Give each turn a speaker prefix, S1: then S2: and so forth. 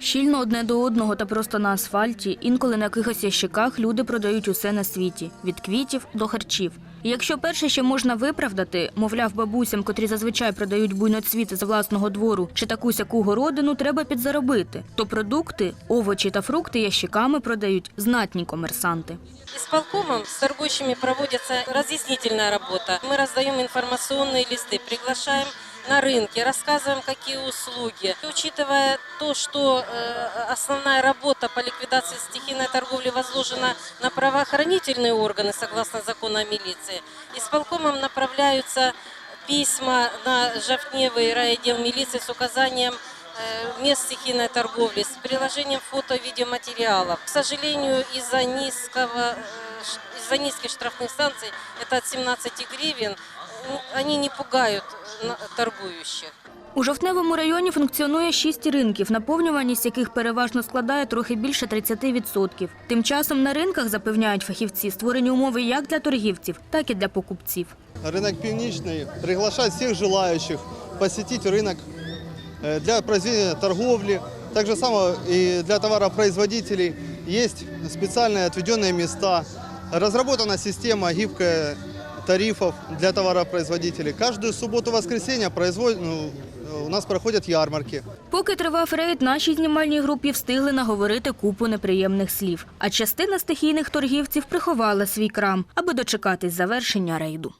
S1: Щільно одне до одного та просто на асфальті, інколи на якихось ящиках люди продають усе на світі від квітів до харчів. І якщо перше ще можна виправдати, мовляв, бабусям, котрі зазвичай продають буйноцвіти з власного двору чи таку сяку городину, треба підзаробити, то продукти, овочі та фрукти ящиками продають знатні комерсанти.
S2: Исполкомом с торгующими проводится разъяснительная работа. Мы раздаем информационные листы, приглашаем На рынки, рассказываем, какие услуги. И учитывая то, что э, основная работа по ликвидации стихийной торговли возложена на правоохранительные органы, согласно закону о милиции, исполкомом направляются письма на Жовтневый райотдел милиции с указанием э, мест стихийной торговли с приложением фото-видеоматериалов. К сожалению, из-за низкого, э, из-за низких штрафных санкций, это от 17 гривен, э, они не пугают э, на- торгующих.
S1: У жовтневому районі функціонує шість ринків, наповнюваність яких переважно складає трохи більше 30%. Тим часом на ринках, запевняють фахівці, створені умови як для торгівців, так і для покупців.
S3: Рынок Пивничный приглашает всех желающих посетить рынок э, для произведения торговли. Так же самое и для товаропроизводителей есть специальные отведенные места. Разработана система гибкая тарифов для товаропроизводителей. Каждую субботу-воскресенье производ... ну, у нас проходят ярмарки.
S1: Поки тривав рейд, нашій знімальній групі встигли наговорити купу неприємних слів. А частина стихійних торгівців приховала свій крам, аби дочекатись завершення рейду.